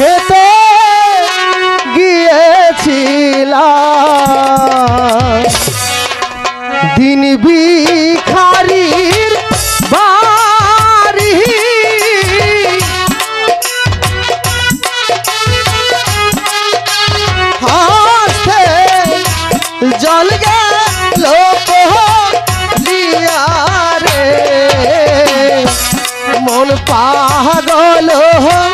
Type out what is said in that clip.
খেতে গিয়েছিলাম। দিন বিখারির বাড়ি। হাসতে জল গেল মন পাগল হয়